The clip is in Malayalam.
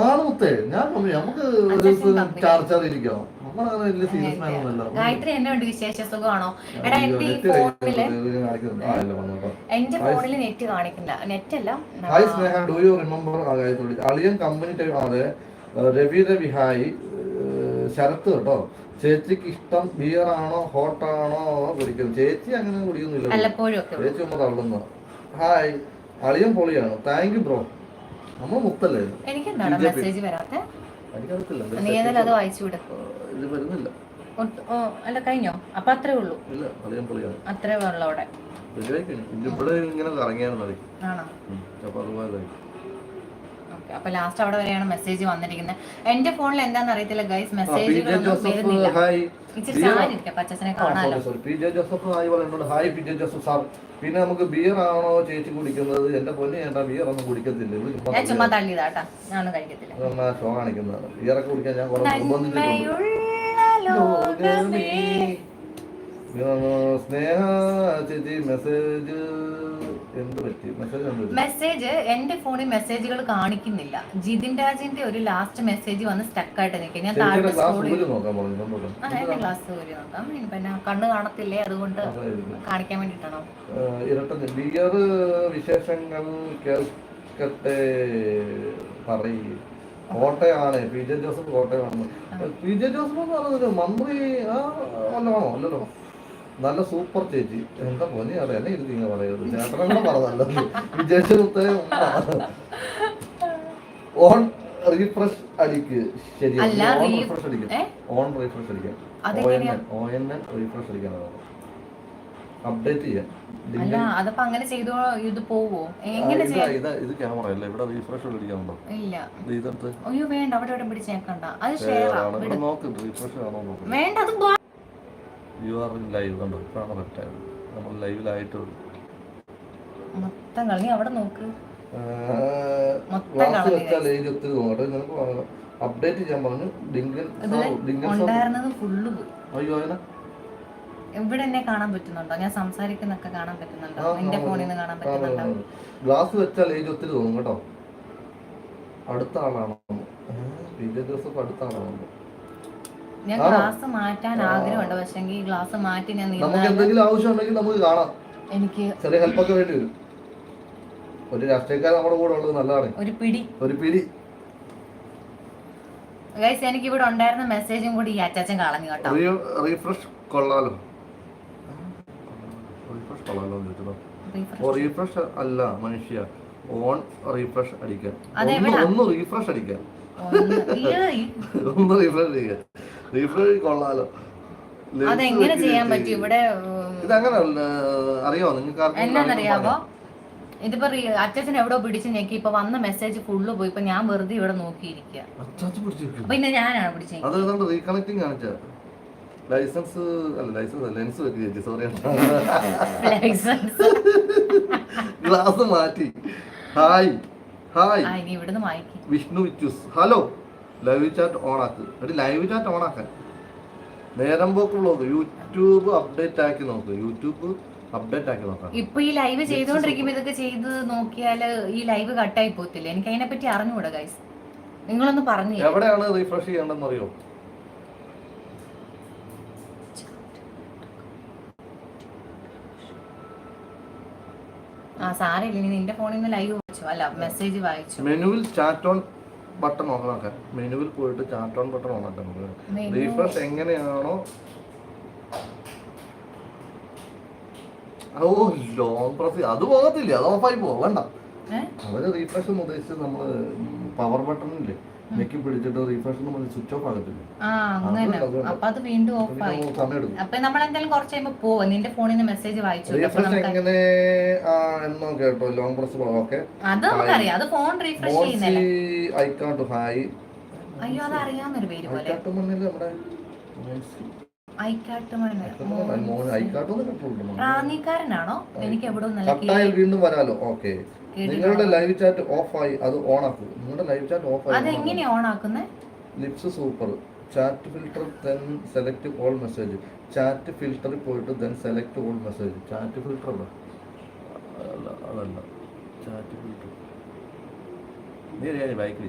ആണ് മുത്തേ ഞാൻ മമ്മി നമുക്ക് ഒരു ദിവസം ചാർജർ ഇരിക്കാം നമ്മളങ്ങനെ വലിയ സീരിയസ് മാൻ ഒന്നുമല്ല. ഗായത്രി എന്നെ ഉണ്ട് വിശേഷ സുഖമാണോ? എടാ എന്റെ ഈ ഫോണിൽ. എന്റെ ഫോണിൽ നെറ്റ് കാണിക്കില്ല നെറ്റ് അല്ല hi Sneha do you remember അളിയൻ കമ്പനി ടൈം അതെ രവി രവി ഹായ് ശരത്ത് കേട്ടോ. ചേച്ചിക്ക് ഇഷ്ടം ബിയർ ആണോ ഹോട്ട് ആണോ കുടിക്കുന്നത് ചേച്ചി അങ്ങനെ കുടിക്കുന്നില്ല. ചേച്ചി ഒന്ന് തള്ളുന്നു. ഹായ് അളിയൻ പൊളിയാണ്. താങ്ക് യു ബ്രോ നമ്മൾ മുത്തല്ലേ എനിക്ക് എന്താണ് മെസ്സേജ് വരാത്തെ? എനിക്കറിയത്തില്ല. നീ ഏതായാലും അത് വായിച്ചു ഇത് വരുന്നില്ല. അല്ല കഴിഞ്ഞോ? അപ്പൊ അത്രേ ഉള്ളൂ. ഇല്ല പൊളിയാണ് അത്രേ ഉള്ളൂ അവിടെ. ഇവിടെ ഇങ്ങനെ കറങ്ങിയാൽ മതി. ആണോ? ഉം. അപ്പൊ അതുപോലെ ഓക്കെ അപ്പൊ ലാസ്റ്റ് അവിടെ വരെയാണ് മെസ്സേജ് വന്നിരിക്കുന്നത് എന്റെ ഫോണിൽ എന്താണെന്ന് അറിയത്തില്ല ഗൈസ് ആ, പി. ജെ. മെസ്സേജുകളൊന്നും ജോസഫ് വരുന്നില്ല. ഇച്ചിരി ചാരിരിക്കാം പച്ചച്ചനെ കാണാലോ sorry, sorry. P. J. Joseph hi പറയുന്നുണ്ട് hi P. J. Joseph sir. പിന്നെ നമുക്ക് ബിയർ ആണോ ചേച്ചി കുടിക്കുന്നത്? എന്റെ പൊന്നി ഏട്ടാ ബിയർ ഒന്നും കുടിക്കത്തില്ല. ഞാൻ ചുമ്മാ തള്ളിയതാട്ടാ. ഞാനൊന്നും കഴിക്കത്തില്ല. അതൊന്നാ ഷോ കാണിക്കുന്നതാണ്? ബിയറൊക്കെ കുടിക്കാൻ ഞാൻ കുറെ നിർബന്ധിച്ചിട്ടുണ്ട് സ്നേഹ ചേച്ചി മെസ്സേജ് മെസ്സേജ് എന്റെ ഫോണിൽ മെസ്സേജുകൾ കാണിക്കുന്നില്ല. ജിതിൻ രാജിന്റെ ഒരു ലാസ്റ്റ് മെസ്സേജ് വന്ന് സ്റ്റക്ക് ആയിട്ട് നിൽക്കുക. ഞാൻ താഴെ ക്ലാസ് നോക്കാം എന്റെ ക്ലാസ് ഒരു നോക്കാം. ഇനി പിന്നെ കണ്ണ് കാണത്തില്ലേ? അതുകൊണ്ട് കാണിക്കാൻ വേണ്ടിട്ടാണോ ഇരട്ട ബിയർ വിശേഷങ്ങൾ കേൾക്കട്ടെ പറയ്. കോട്ടയാണ്. പി. ജെ. ജോസഫ് കോട്ടയമാണ് പി. ജെ. ജോസഫ് എന്ന് പറയുന്നത് മന്ത്രി ആ വല്ലതാണോ? അല്ലല്ലോ. നല്ല സൂപ്പർ ചേച്ചി. എന്താ പൊന്നി അറിയാനേ ഇരുത്തി ഇങ്ങനെ പറയുന്നത്? ചേട്ടനെല്ലാം പറഞ്ഞല്ലോ വിജയിച്ചത്തെ ഓൺ റീഫ്രഷ് അടിക്ക്. ശരി ഓൺ റീഫ്രഷ് അടിക്കാൻ ഏ? On refresh O N N. O N N refresh അടിക്കാൻ അപ്ഡേറ്റ് ചെയ്യാൻ അല്ല അതപ്പോ അങ്ങനെ ചെയ്തോ ഇത് പോവോ? എങ്ങനെ ഇത് ഇത് ഇത് ക്യാമറ അല്ല. ഇവിടെ റീഫ്രഷ് അടിക്കാനുണ്ടോ? ഇല്ല. ഇത് അയ്യോ വേണ്ട. അവിടെ ഇവിടെ പിടിച്ച് ഞെക്കണ്ട. അത് ഷെയർ നോക്ക്. റീഫ്രഷ് വേണ്ട അത് യു ആർ ഇൻ ലൈവ് കണ്ടോ ഇപ്പോഴാണ് കറക്റ്റ് ആയത് നമ്മൾ ലൈവിലായിട്ട് മൊത്തം കളി നീ അവിടെ നോക്ക്. മൊത്തം ക്ലാസ് കളഞ്ഞു വെച്ചാൽ ഏജ് ഒത്തിരി തോന്നട്ടെ നിനക്ക് അപ്ഡേറ്റ് ചെയ്യാൻ പറഞ്ഞു. ഡിങ്കൻ ഇതിൽ ഡിങ്കൻ സാർ ഉണ്ടായിരുന്നത് ഫുള്ള് പോയി. അയ്യോ അതിനെ ഇവിടെ എന്നെ കാണാൻ പറ്റുന്നുണ്ടോ? ഞാൻ സംസാരിക്കുന്നൊക്കെ കാണാൻ പറ്റുന്നുണ്ടോ? നിന്റെ ഫോണിൽ നിന്ന് കാണാൻ പറ്റുന്നുണ്ടോ? ഗ്ലാസ് വെച്ചാൽ ഏജ് ഒത്തിരി തോന്നും കേട്ടോ. അടുത്ത ആളാണോ? ജോസഫ് അടുത്ത ആളാണോ? ഞാൻ ഗ്ലാസ് മാറ്റാൻ ആഗ്രഹമുണ്ട്. പക്ഷെങ്കിൽ ഗ്ലാസ് മാറ്റി ഞാൻ നമുക്ക് എന്തെങ്കിലും ആവശ്യം ഉണ്ടെങ്കിൽ നമുക്ക് കാണാം. എനിക്ക് ചെറിയ ഹെൽപ്പൊക്കെ വേണ്ടി വരും. ഒരു രാഷ്ട്രീയക്കാരൻ നമ്മുടെ കൂടെ ഉള്ളത് നല്ലതാണ്. ഒരു പിടി. ഒരു പിടി. ഗൈസ് എനിക്ക് ഇവിടെ ഉണ്ടായിരുന്ന മെസ്സേജും കൂടി ഈ അച്ചാച്ചൻ കളഞ്ഞു കേട്ടോ. റീഫ്രഷ് കൊള്ളാലോ. റീഫ്രഷ് കൊള്ളാലോ ഓ റീഫ്രഷ് അല്ല മനുഷ്യ. ഓൺ റീഫ്രഷ് അടിക്കാൻ. ഒന്ന് റീഫ്രഷ് അടിക്കാൻ. ഒന്ന് റീഫ്രഷ് അടിക്കാൻ. റീഫ്രഷ് കൊള്ളാലോ അതെങ്ങനെ ചെയ്യാൻ ചെയ്യ്. പറ്റും? ഇവിടെ ഇതങ്ങനെ അറിയാമോ നിങ്ങൾക്ക് എന്നാന്നറിയാവോ ഇതിപ്പോ അച്ഛൻ എവിടെ പിടിച്ച് ഞെക്കി. ഇപ്പൊ വന്ന മെസ്സേജ് ഫുള്ള് പോയി. ഇപ്പൊ ഞാൻ വെറുതെ ഇവിടെ നോക്കിയിരിക്കുക പറഞ്ഞോ? അച്ചാച്ചൻ പിടിച്ച് വെക്കും. അപ്പൊ പിന്നെ ഞാനാണ് പിടിച്ച് റീകണക്റ്റിംഗ് കാണിച്ച ലൈസൻസ് അല്ല ലൈസൻസ് ലെൻസ് വെക്ക് ചേച്ചി. Sorry licence. ഗ്ലാസ് മാറ്റി. ഹായ്. ഹായ്. ഇവിടുന്ന് വായിക്കും Vishnu Vichus. Hello. Live chat ആക്ക്. എടി ലൈവ് ചാറ്റ് ഓൺ ആക്കാൻ. നേരം പോക്ക് യൂട്യൂബ് അപ്ഡേറ്റ് ആക്കി നോക്ക്. യൂട്യൂബ് അപ്ഡേറ്റ് ആക്കി നോക്കാം. ഇപ്പൊ ഈ ലൈവ് ചെയ്തോണ്ടിരിക്കുമ്പോ ഇതൊക്കെ ചെയ്ത് നോക്കിയാൽ ഈ ലൈവ് കട്ടായി പോത്തില്ല എനിക്ക് അതിനെ പറ്റി അറിഞ്ഞുകൂടാ ഗൈസ് നിങ്ങളൊന്ന് പറഞ്ഞു എവിടെയാണ് റീഫ്രഷ് ചെയ്യേണ്ടതെന്ന് അറിയോ ആ സാരമില്ല. നിന്റെ ഫോണിൽ നിന്ന് ലൈവ് വായിച്ചു? അല്ല മെസ്സേജ് വായിച്ചു? മെനുവിൽ ചാറ്റ് ഓൺ ബട്ടൺ ഓൺ ആക്കാൻ മെനുവിൽ പോയിട്ട് ചാറ്റ് ഓൺ ബട്ടൺ ഓൺ ആക്കാൻ നമുക്ക്. റീഫ്രഷ് എങ്ങനെയാണോ. ഓ ലോങ് പ്രസ് അത് പോകത്തില്ല. അത് ഓഫായി പോകണ്ട? അവർ റീഫ്രഷ് എന്ന് ഉദ്ദേശിച്ചത് നമ്മൾ പവർ ബട്ടണില്ലേ ഞെക്കി പിടിച്ചിട്ട് റീഫ്രഷ് ഒന്നും സ്വിച്ച് ഓഫ് ആകത്തില്ല ആ അങ്ങനെ അപ്പൊ അത് വീണ്ടും ഓഫ് പിന്നെ ആയി. സമയം അപ്പൊ നമ്മൾ എന്തായാലും കുറച്ച് കഴിയുമ്പോ പോവാം. നിന്റെ ഫോണിൽ നിന്ന് മെസ്സേജ് വായിച്ചു റീഫ്രഷ് എങ്ങനെ? എന്നോ കേട്ടോ. ലോങ് പ്രസ് ഓക്കെ അത് നമുക്കറിയാം. അത് ഫോൺ റീഫ്രഷ് ഐ ഹായ് അയ്യോ അത് അറിയാവുന്നൊരു പേര് പോലെ. റാന്നിക്കാരനാണോ? എനിക്ക് എവിടെ വീണ്ടും വരാലോ. ഓക്കെ? നിങ്ങളുടെ ലൈവ് ചാറ്റ് ഓഫ് ആയി അത് ഓൺ ആക്കുക നിങ്ങളുടെ ലൈവ് ചാറ്റ് ഓഫ് ആയി അതെങ്ങനെയാ ഓൺ ആക്കുന്നത് lips super. Chat filter then select all message chat ഫിൽട്ടറിൽ പോയിട്ട് then select all message chat filter അല്ല. അതല്ല. Chat filter. നീ ബൈക്കിൽ